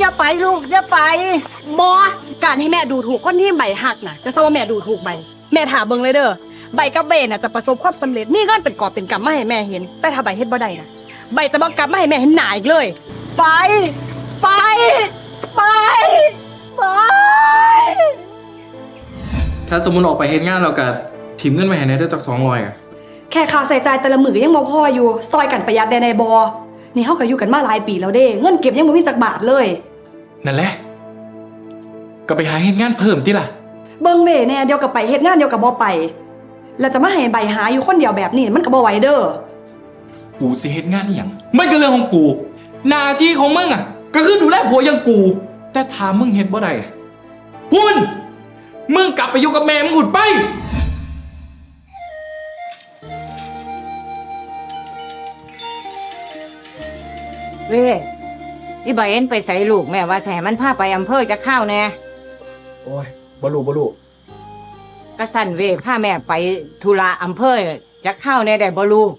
อย่าไปลูกอย่าไป บอการให้แม่ดูถูกคนที่ใบหักน่ะก็ซะว่าแม่ดูถูกใบ แม่ถามเบิ่งเลยเด้อใบกับเบน่ะจะประสบความสำเร็จมีเงินเป็นกอบเป็นกำมาให้แม่เห็น แต่ถ้าใบเฮ็ดบ่ได้น่ะใบจะบอกกลับมาให้แม่เห็นหนาอีกเลย ไป ไป ไปไปถ้าสมมุติออกไปเฮ็ดงานเราก็ถิมเงินมาให้ในได้จากสองร้อยอะแค่ค่าใส่ใจายแต่ละมื้อก็ยังบ่พออยู่ซอยกันประหยัดได้ในบอนี่เฮาก็อยู่กันมาหลายปีแล้วเด้ เงินเก็บยังบ่มีจักบาทเลย นั่นแหละ ก็ไปหาเฮ็ดงานเพิ่มติล่ะ เบิ่งเว่แน่เดียวกับไปเฮ็ดงานเดียวกับบ่ไป แล้วจะมาให้ใบหาอยู่คนเดียวแบบนี้มันก็บ่ไหวเด้อ กูสิเฮ็ดงานอหย่างมันก็เรื่องของกู หน้าที่ของมึงอะ ก็คือดูแลผัวอย่างกู แต่ถ้ามึงเฮ็ดบ่ได้อะพุ่น มึงกลับไปอยู่กับแม่มึงหุ่นไป เว้ ยอีใบเอ็นไปใส่ลูกแม่ว่าแส่มันพาไปอำเภอจะเข้าวแน่โอ้ยบ่รู้บ่รู้ก็สั่นเว้ยพาแม่ไปธุระอำเภอจะเข้าวแน่ได้บ่ลูก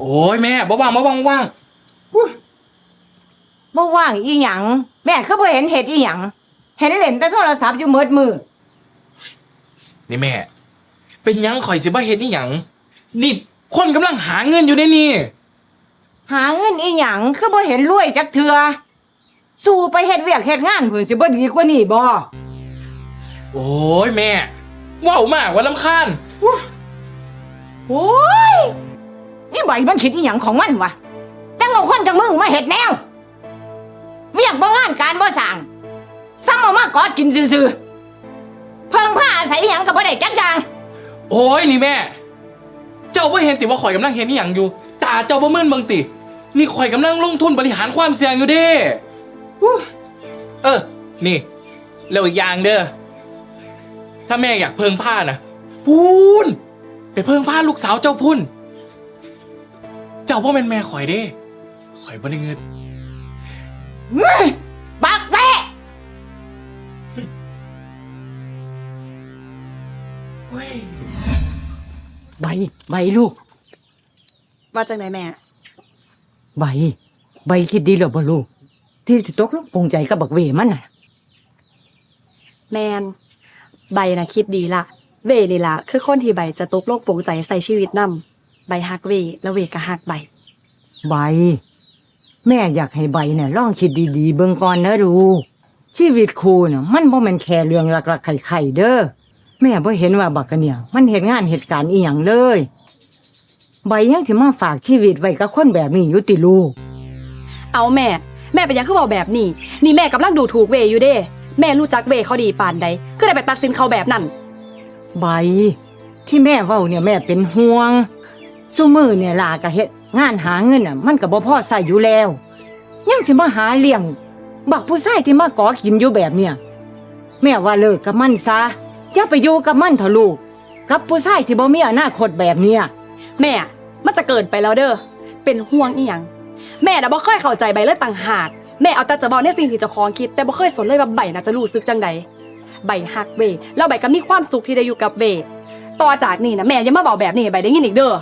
โอ้ยแม่บ่ว่างบ่ว่างว่างอุ๊ยบ่ว่างอีหยังแม่คือบ่เห็นเห็ดอีหยังเห็นเล่นแต่โทรศัพท์อยู่มืดมือนี่แม่ เป็นหยังข่อยสิบ่เฮ็ดอีหยังนี่คนกำลังหาเงินอยู่ในนี่ หาเงินอีหยังคือบ่เห็นรวยจักเทือสู้ไปเฮ็ดเวียกเฮ็ดงานเพิ่นสิบ่ดีกว่านี้บ่โอ้ยแม่ว้าวมากว่าลำคาญอุ๊ยโอ้ยอีใบมันคิดอีหยังของมันวะจังเอาคนจังมึงมาเฮ็ดแนวเวียกบ่งานการบ่สร้างซ้ำเอามาก่อกินซื่อๆเพิ่งผ้าอาศัยอีหยังก็บ่ได้จักอย่างโอ้ยนี่แม่ เจ้าบ่เห็นติว่าข่อยกำลังเห็นอีหยังอยู่ตาเจ้าบ่มื่นเบิ่งติ นี่ข่อยกำลังลงทุนบริหารความเสี่ยงอยู่เด้อุ๊ยเออ นี่แล้วอีกอย่างเด้อ ถ้าแม่อยากเพิ่งผ้านะพูนไปเพิ่งผ้าลูกสาวเจ้าพุ่น เจ้าพ่อเป็นแม่ข่อยเด้ข่อยบ่ได้เงินอื้อบักแวะเฮ้ยใบใบลูก ว่าจังไดแม่ ใบ ใบคิดดีหรือบ่ลูก ที่สิตกลงปรงใจกับบักเวมันน่ะ แมนใบนะคิดดีละเวนี่ละคือคนที่ใบจะตกโลกโปร่งใจใส่ชีวิตนำใบฮักเวแล้วเวก็ฮักใบ ใบ แม่อยากให้ใบเนี่ยลองคิดดี ๆ เบิ่งก่อนนะลูกชีวิตครูน่ะมันบ่แม่นแค่เรื่องรักๆไข่ๆเด้อแม่บ่เห็นว่าบักกะเนี่ย มันเฮ็ดงานเหตุการณ์อีหยังเลย ใบยังสิมาฝากชีวิตไว้กับคนแบบนี้อยู่ติลูก เอาแม่ แม่เป็นหยังคือบอกแบบนี้ นี่แม่กำลังดูถูกเวอยู่เด้ แม่รู้จักเวเขาดีปานใดคือได้ไปตัดสินเขาแบบนั้น ใบ ที่แม่เว้าเนี่ยแม่เป็นห่วงซุมือเนี่ยลาก็เฮ็ดงานหาเงินน่ะ มันก็บ่พอใส่อยู่แล้ว ยังสิมาหาเลี้ยง บักผู้ชายที่มาก่อกินอยู่แบบเนี่ย แม่ว่าเลิกกับมันซะอย่าไปอยู่กับมันเถอะลูก กับผู้ชายที่บ่มีอนาคตแบบเนี้ย แม่ มันจะเกินไปแล้วเด้อ เป็นห่วงอีหยัง แม่น่ะบ่เคยเข้าใจใบเลยต่างหาก แม่เอาแต่จะบอกในสิ่งที่เจ้าของคิด แต่บ่เคยสนเลยว่าใบน่ะจะรู้สึกจังใดใบฮักเวแล้วใบก็มีความสุขที่ได้อยู่กับเวต่อจากนี้นะแม่อย่ามาบอกแบบนี้ใบได้ยินอีกเด้อ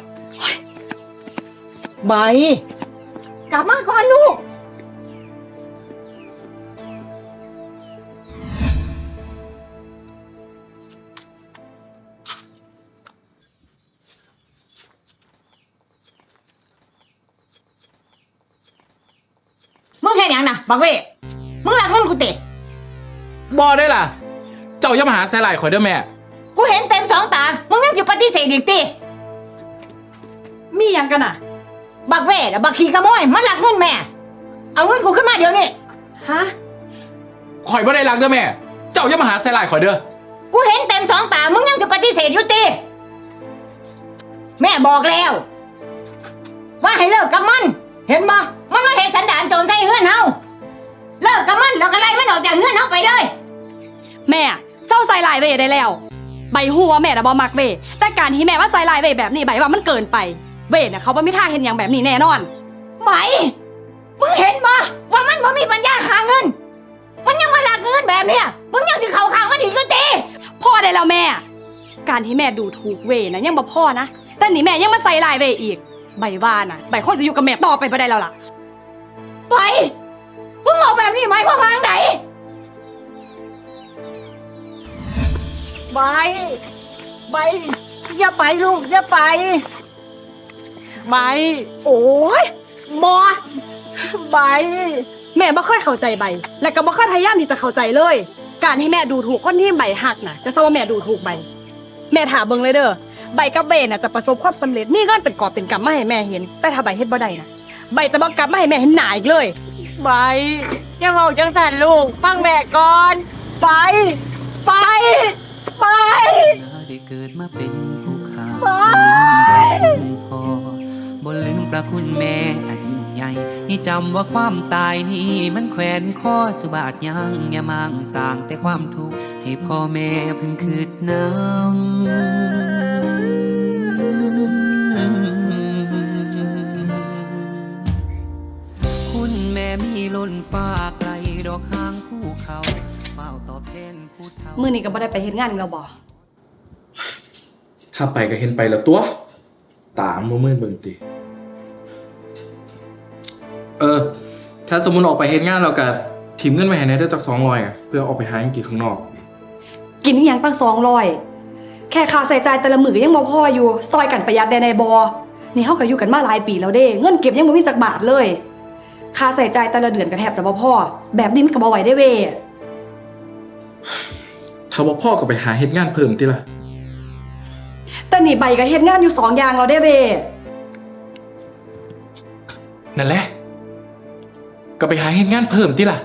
ใบ กลับมาก่อนลูก งแค่ยังนะบักเว้ยมึงรักเงินกูเตะบ่ได้ล่ะ เจ้าอย่ามาหาใส่ลายข่อยเด้อแม่ กูเห็นเต็มสองตา มึงยังจะปฏิเสธอีกตีมีหยังกันน่ะ บักเว่น่ะบักขี้ขโมยมันลักเงินแม่ เอาเงินกูขึ้นมาเดี๋ยวนี้ ฮะ ข่อยบ่ได้รักเด้อแม่ เจ้าอย่ามาหาใส่ลายข่อยเด้อ กูเห็นเต็มสองตา มึงยังจะปฏิเสธอยู่ตีแม่บอกแล้ว ว่าให้เลิกกับมัน เห็นบ่มันมาเห็นสันดานโจรใส่เฮือนเฮาเลิกกับมันแล้วก็ไล่มันออกจากเฮือนเฮาไปเลย แม่เศร้าใส่ลายเวได้แล้ว ใบหัวาแม่น่ะบ่มักเวแต่การที่แม่ว่าใส่ลายเวแบบนี้ใบว่ามันเกินไป เวน่ะเขาบ่มีทางเห็นอย่างแบบนี้แน่นอน ไหมมึงเห็นบ่ว่ามันบ่มีปัญญาหาเงิน มันยังมาลักเงินแบบเนี้ยมึงยังจะเข้าข้างมันอีกก็ตีพ่อได้แล้วแม่ การที่แม่ดูถูกเวนะยังบ่พ่อนะแต่นี่แม่ยังมาใส่ลายเวอีก ใบว่านะใบคงจะอยู่กับแม่ต่อไปบ่ได้แล้วล่ะ ไปมึงบอกแบบนี้หมายความวางไหนใบใบอย่าไปลูกอย่าไปใบโอ้ยบอใบแม่บ่ค่อยเข้าใจใบ และก็บ่ค่อยพยายามที่จะเข้าใจเลย การให้แม่ดูถูกคนที่ใบหักน่ะจะซะว่าแม่ดูถูกใบ แม่ถามเบิ่งเลยเด้อ ใบกับเบนน่ะจะประสบความสำเร็จมีเงินเป็นกอบเป็นกำมาให้แม่เห็น แต่ถ้าใบเฮ็ดบ่ได้น่ะใบจะบ่กลับมาให้แม่เห็นหน้าอีกเลยใบอย่าเมาจังสันลูก ฟังแม่ก่อน ไป ไป ไป ได้เกิดมาเป็นผู้ขาไปพอบนลืมพระคุณแม่อันยิ่งใหญ่ให้จำว่าความตายนี้มันแขวนข้อสุบาทยังอย่ามั่งสร้างแต่ความทุกข์ให้พ่อแม่เพิ่งคืดน้ำ ฟ้าไกลดอกหางภูเขาเฝ้าตอบแทนผู้เฒ่ามื้อนี้ก็บ่ได้ไปเฮ็ดงานอีกแล้วบ่ถ้าไปก็เห็นไปแล้วตัว ตามบ่มื่นเบิ่งติ เออ ถ้าสมมุติออกไปเฮ็ดงานเราก็ทีมเงินไว้ให้ในเด้อจัก200อะเพื่อออกไปหาหยังกินข้างนอก กินอหยังตั้ง200แค่ค่าใช้จ่ายแต่ละมื้อก็ยังบ่พออยู่ ซอยกันประหยัดได้ในบ่นี่เฮาก็อยู่กันมาหลายปีแล้วเด้ เงินเก็บยังบ่มีจักบาทเลย ค่าใช้จ่ายแต่ละเดือนก็แทบจะบ่พอแบบนี้มันก็บ่ไหวได้เว้ยถ้าว่าพ่อก็ไปหาเฮ็ดงานเพิ่มติล่ะ แต่นี่ใบก็เฮ็ดงานอยู่สองอย่างแล้วเด้เว้ย นั่นแหละ ก็ไปหาเฮ็ดงานเพิ่มติล่ะ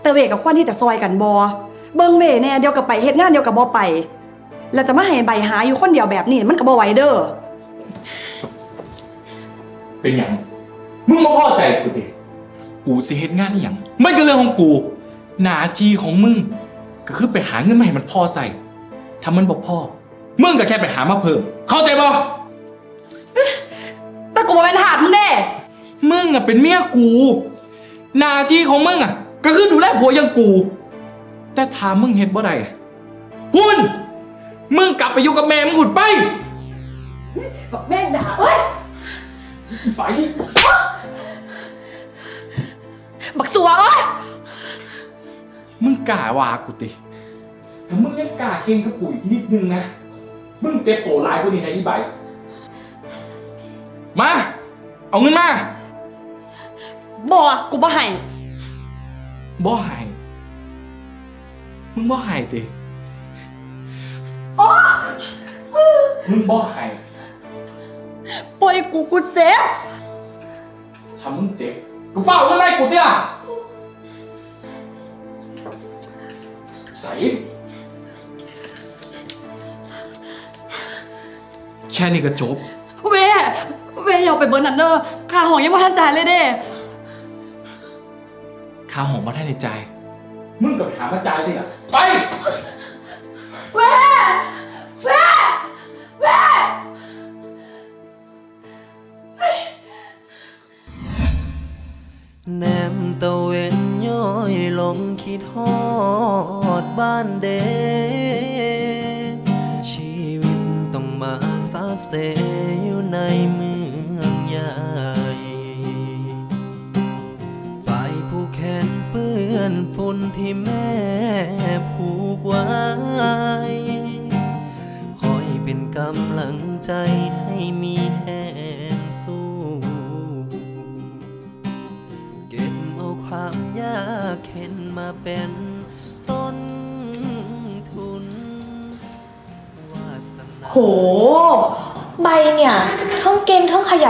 แต่เวกับควรที่จะซอยกันบอเบิ่งเวแน่เดียวกับไปเฮ็ดงานเดียวกับบ่ไป แล้วจะมาให้ใบหาอยู่คนเดียวแบบนี้มันก็บ่ไหวเด้อ เป็นหยัง มึงมาพอใจกูดิกูสิเฮ็ดงานอหย่างไม่ก็เรื่องของกู หน้าที่ของมึง ก็คือไปหาเงินมาให้มันพอใส่ถ้ามันบ่พอมึงก็แค่ไปหามาเพิ่ม เข้าใจบ่แต่กูบ่เป็นทาสมึงเด้มึงอะเป็นเมียกูหน้าที่ของมึงอะ ก็คือดูแลผัวอย่างกู แต่ถ้ามึงเฮ็ดบ่ได้อะหุ่นมึงกลับไปอยู่กับแม่มึงหุ่นไป บอกแม่งด่าเอ้ย ไป บักสัวเอ้ยมึงกล้าว่ากูติถ้ามึงยังกล้าเก่งกับกูอีกนิดนึงนะ มึงเจ็บโตหลายกว่านี้นะอีใบ มา เอาเงินมา บ่กูบ่ให้บ่ใหายมึงบ่ใหายติ มึงบ่ใหาย ปล่อยกูกูเจ็บ ทำมึงเจ็บ กูเฝ้าเงินได้กูเตี้ยใส่แค่นี้ก็จบ เวเวอย่าเอาไปเบิร์นนั่นเด้อค่าห้องยังบ่ทันจ่ายเลยเด้ค่าหอมมาได้ในใจมึงกับไปหามาจ่ายดิอะไป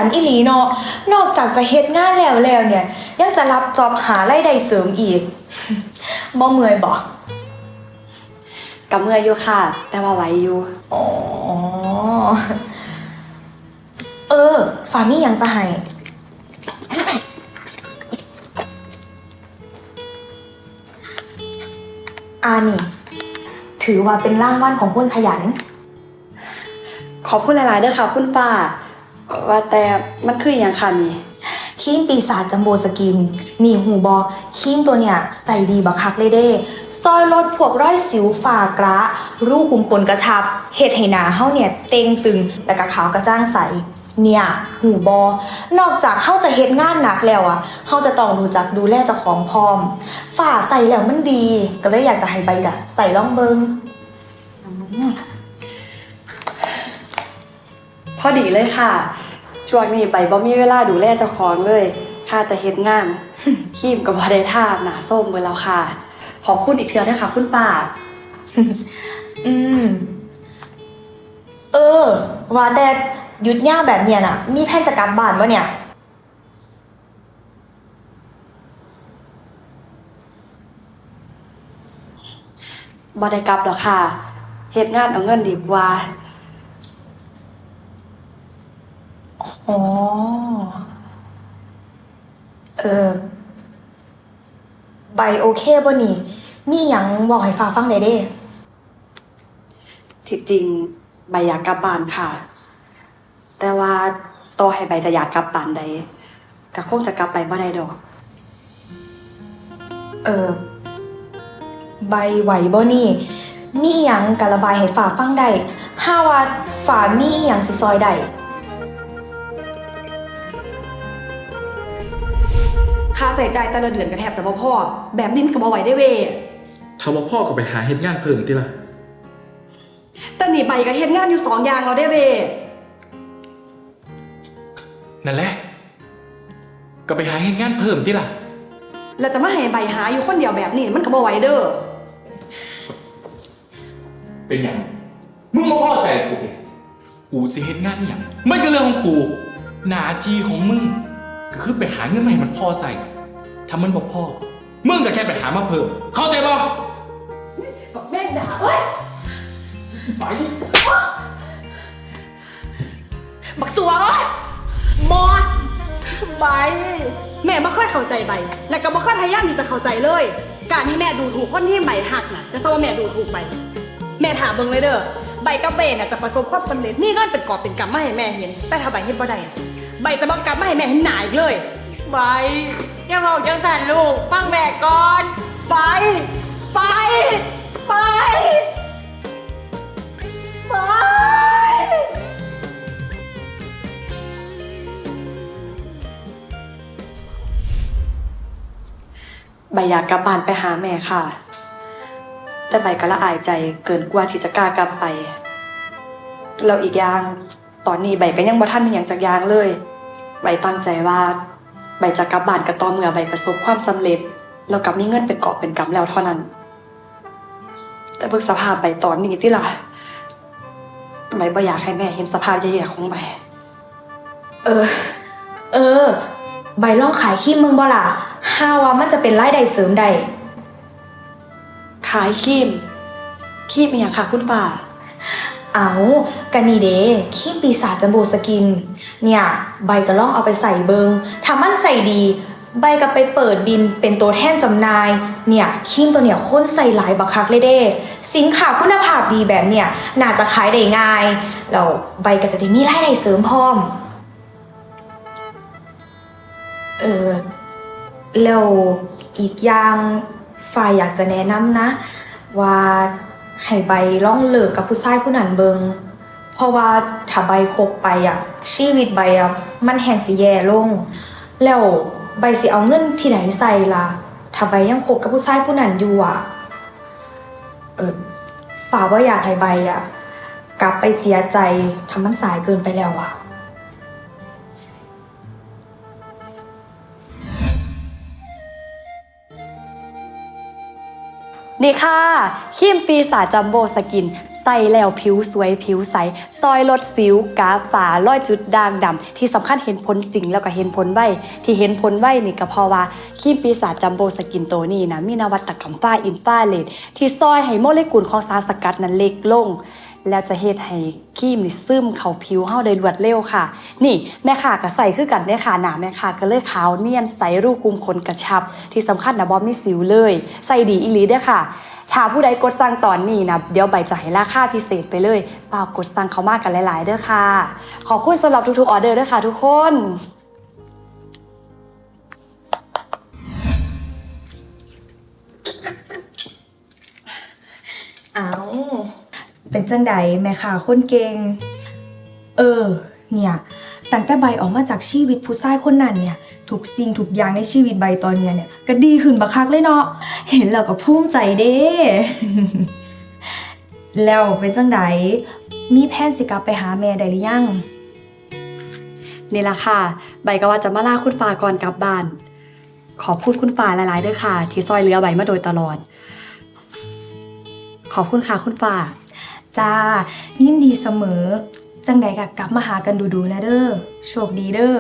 งทั้งขยันอีหลีเนาะนอกจากจะเฮ็ดงานแล้วแล้วเนี่ย ยังจะรับจอบหารายได้เสริมอีกบ่เมื่อยบ่กับเมื่อยอยู่ค่ะ แต่ว่าไหวอยู่อ๋อเออฟามี่ยังจะให้อานี่ ถือว่าเป็นร่างว่านของคนขยัน ขอบคุณหลายๆเด้อค่ะ คุณป้า ว่าแต่มันคืออย่างค่ะนี่ครีมปีศาจจัมโบสกิน นี่หูบอครีมตัวเนี่ยใส่ดีบักคักเลยเด้ซอยลดพวกร้อยสิวฝ่ากระรูขุมขนกระชับเห็ดให้หนาเฮาเนี่ยเต็งตึงและกระขาวกระจ้างใสเนี่ยหูบอนอกจากเฮาจะเฮ็ดงานหนักแล้วอะเฮาจะต้องรู้จักดูแลเจ้าของพร้อม ฝ่าใส่แล้วมันดี ก็เลยอยากจะให้ใบอะใส่ล่องเบิง พอดีเลยค่ะช่วงนี้ใบบ่มีเวลาดูแลเจ้าของเลยค่าแต่เฮ็ดงานครีมก็บ่ได้ทาหน้าส้มเบิดแล้วค่ะ ขอบคุณอีกเทื่อด้วยค่ะคุณป้า อืม เออ ว่าแต่หยุดย่าแบบเนี้ยน่ะ มีแผนจะกลับบ้านวะเนี่ยบ่ได้กลับหรอกค่ะเฮ็ดงานเอาเงินดีกว่า อ๋อ เออใบโอเคบ่นี่ มีหยังบอกให้ฟ้าฟังได้เด้ที่จริงใบอยากกลับบ้านค่ะ แต่ว่าต่อให้ใบจะอยากกลับบ้านใดก็คงจะกลับไปบ่ได้ดอก เออ ใบไหวบ่นี่ มีหยังกะระบายให้ฝ่าฟังได้ห้าว่าฝ่ามีหยังสิซอยได้ ค่าใส่ใจายแต่ละเดือนก็แทบจะบ่พอแบบนี้มันก็บ่ไหวได้เวยถ้าว่าพ่อก็ไปหาเฮ็ดงานเพิ่มติล่ะ แต่นี่ใบก็เฮ็ดงานอยู่สองอย่างแล้วได้เวยนั่นแหละ ก็ไปหาเฮ็ดงานเพิ่มติล่ะ แล้วจะมาให้ใบหาอยู่คนเดียวแบบนี้มันก็บ่ไหวเด้อ เป็นหยังมึงมาพอใจกูดิกูสิเฮ็ดงานอหย่างมันก็เรื่องของกู หน้าที่ของมึงก็คือไปหาเงินมาให้มันพอใส่ ถ้ามันบ่พอมึงก็แค่ไปหามาเพิ่ม เข้าใจบ่แม่งด่าเอ้ยไปบักสัวเอ้ยบอสใบแม่ไม่ค่อยเข้าใจใบ และก็ไม่ค่อยพยายามที่จะเข้าใจเลย การที่แม่ดูถูกคนที่ใบหักน่ะจะซะว่าแม่ดูถูกใบ แม่ถามเบิ่งเลยเด้อใบกับเบนน่ะจะประสบความสำเร็จมีเงินเป็นกอบเป็นกำมาให้แม่เห็น แต่ถ้าใบเห็นบ่ได้อะใบจะบอกกลับมาให้แม่เห็นหนาอีกเลย ไปอย่าบอกจังสันลูกฟังแม่ก่อน ไป ไป ไป ไป ใบอยากกลับบ้านไปหาแม่ค่ะ แต่ใบก็ละอายใจเกินกว่าที่จะกล้ากลับไป แล้วอีกอย่าง ตอนนี้ใบก็ยังบ่ทันมีอย่างจากอยางเลย ใบตั้งใจว่า ใบจะกลับบ้านก็ต่อเมื่อใบประสบความสำเร็จ แล้วกับมีเงินเป็นกอบเป็นกำแล้วเท่านั้น แต่เบิกสภาพใบตอนนี้ที่ล่ะใบบ่อยากให้แม่เห็นสภาพแย่ๆของใบ เออ เออ ใบลองขายครีมมึงบ่ล่ะห้าว่ามันจะเป็นรายได้เสริมได้ขายครีมครีมอหย่างค่ะคุณป่า เอากันนี่เด้ครีมปีศาจจัมโบสกิน เนี่ย ใบก็ล่องเอาไปใส่เบิงถ้ามันใส่ดี ใบก็ไปเปิดบินเป็นตัวแท่นจำนาย เนี่ยครีมตัวเนี่ยค้นใส่หลายบักคักเลยเด้ สินค้าคุณภาพดีแบบเนี่ย น่าจะขายได้ง่าย แล้วใบก็จะได้มีรายได้เสริมพร้อม เออ แล้วอีกอย่างฝ่ายอยากจะแนะนำนะ ว่า ให้ใบล่องเลิกกับผู้ชายผู้นั้นเบิงเพราะว่าถ้าใบคบไปอะ ชีวิตใบอะมันแห่งสิแย่ลง แล้วใบสิเอาเงินที่ไหนใส่ล่ะถ้าใบยังคบกับผู้ชายผู้นั้นอยู่อะเออฝ่าว่าอยากให้ใบอะ กลับไปเสียใจทำมันสายเกินไปแล้วอะ นี่ค่ะครีมปีศาจจัมโบสกิน ใส่แล้วผิวสวยผิวใส ซอยลดสิวกาฝาลอยจุดด่างดำ ที่สำคัญเห็นผลจริงแล้วก็เห็นผลไวที่เห็นผลไวนี่ก็เพราะว่าครีมปีศาจจัมโบสกินตัวนี้นะมีนวัตกรรมฝ้าอินฟ้าเลดที่ซอยให้โมเลกุลของสารสกัดนั้นเล็กลง แล้วจะเฮ็ดให้ครีมนี่ซึมเข้าผิวเฮาได้รวดเร็วค่ะ นี่แม่ค่ะก็ใส่คือกันเด้ค่ะหนาแม่ค่ะก็เลยขาวเนียนใสรูคุมขนกระชับ ที่สำคัญนะบ่มีสิวเลย ใส่ดีอีหลีเด้อค่ะถ้าผู้ใดกดสั่งตอนนี้นะเดี๋ยวใบจะให้ราคาพิเศษไปเลยฝากกดสั่งเขามากกันหลาย ๆ เด้อค่ะ ขอบคุณสำหรับทุกๆออเดอร์เด้อค่ะทุกคน เป็นจังใดแม่ค่ะคนเก่ง เออ เนี่ยตั้งแต่ใบออกมาจากชีวิตผู้ชายคนนั้นเนี่ยทุกสิ่งทุกอย่างในชีวิตใบตอนเนี้ยเนี่ยก็ดีขึ้นบักคักเลยเนาะเห็นแล้วก็ภูมิใจเด้ แล้วเป็นจังไดมีแผนสิกลับไปหาแม่ได้หรือยังนี่ละค่ะ ใบก็ว่าจะมาลาคุณฟ้าก่อนกลับบ้าน ขอบคุณคุณฟ้าหลายๆด้อค่ะ ที่ซอยเหลือใบมาโดยตลอด ขอบคุณค่ะคุณฟ้า จ้า ยินดีเสมอ จังใดก็กลับมาหากันดูๆนะเด้อ โชคดีเด้อ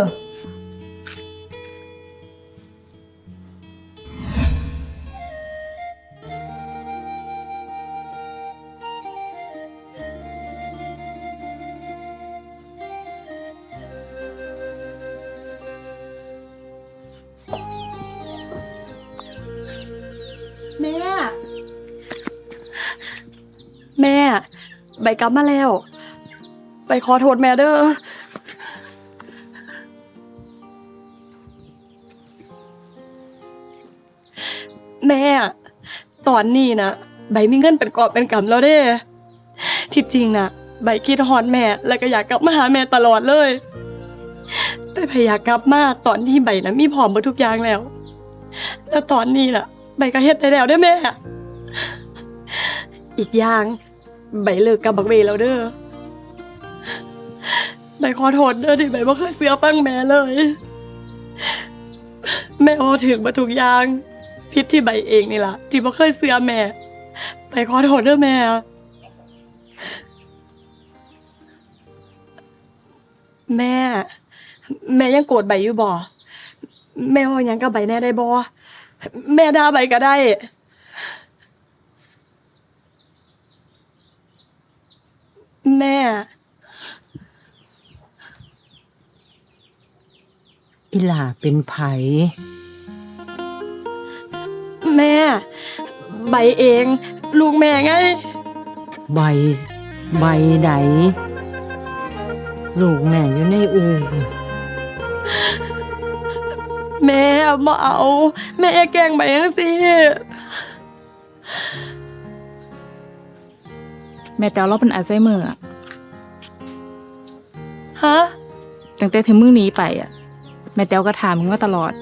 ใบกลับมาแล้ว ไปขอโทษแม่เด้อแม่ ตอนนี้นะใบมีเงินเป็นกอบเป็นกำแล้วเด้ ที่จริงนะใบคิดฮอดแม่ แล้วก็อยากกลับมาหาแม่ตลอดเลย แต่พยายากกลับมาตอนที่ใบนะมีพร้อมหมดทุกอย่างแล้ว แล้วตอนนี้น่ะ ใบก็เฮ็ดได้แล้วเด้แม่ อีกอย่าง ใบเลิกกับบักเวแล้วเด้อใบขอโทษเด้อที่ใบบ่เคยเสือฟังแม่เลย แม่เอถึงมาทุกอย่างผิดที่ใบเองนี่ล่ะที่บ่เคยเสือแม่ ใบขอโทษเด้อแม่ แม่ แม่ยังโกรธใบอยู่บ่ แม่ว่าหยังกับใบแน่ได้บ่ แม่ด่าใบก็ได้ แม่ อีหลาเป็นไผ แม่ ใบเอง ลูกแม่ไง ใบ ใบใด ลูกแม่อยู่ในอู่ แม่บ่เอา แม่อย่าแกล้งใบจังสิแม่แต้วเราเป็นอัลไซเมอร์อะ ฮะตั้งแต่เธอมึงหนีไปอะ แม่แต้วก็ถามมึงมาตลอด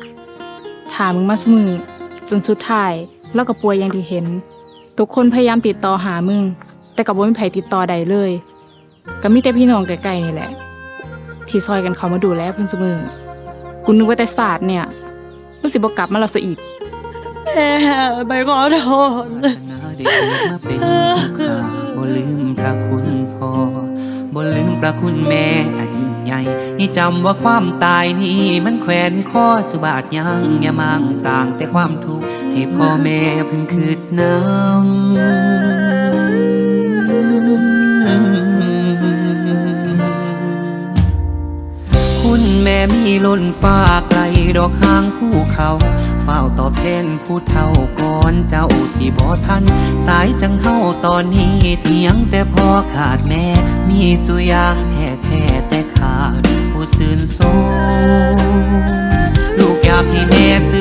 ถามมึงมาเสมอจนสุดท้ายเราก็ป่วยอย่างที่เห็น ทุกคนพยายามติดต่อหามึง แต่กับว่าไม่มีใครติดต่อใดเลย ก็มีแต่พี่น้องใกล้ๆนี่แหละ ที่ซอยกันเขามาดูแลเพิ่นเสมอกูนึกว่าแต่ศาสตร์เนี่ยมึงสิบ่กลับมาเราซะอีกแม่ใบขอโทษปรารถนาได้เกิดมาเป็นผู้ข้าบ่ลืมพระคุณพ่อบ่ลืมพระคุณแม่อันยิ่ง ใหญ่ให้จำว่าความตายนี้มันแขวนคอสุบาทยังอย่ามังสร้างแต่ความทุกข์ให้พ่อแม่เพิ่งคืดน้ำคุณแม่มีล้นฟ้าไกลดอกหางภูเขาเฝ้าตอบแทนผู้เฒ่าก่อนเจ้าสิบ่ทัน สายจังเฮาตอนนี้เถียงแต่พอขาดแม่มีสุยางแท้ สื่นสมลูกอยากให้แม่ส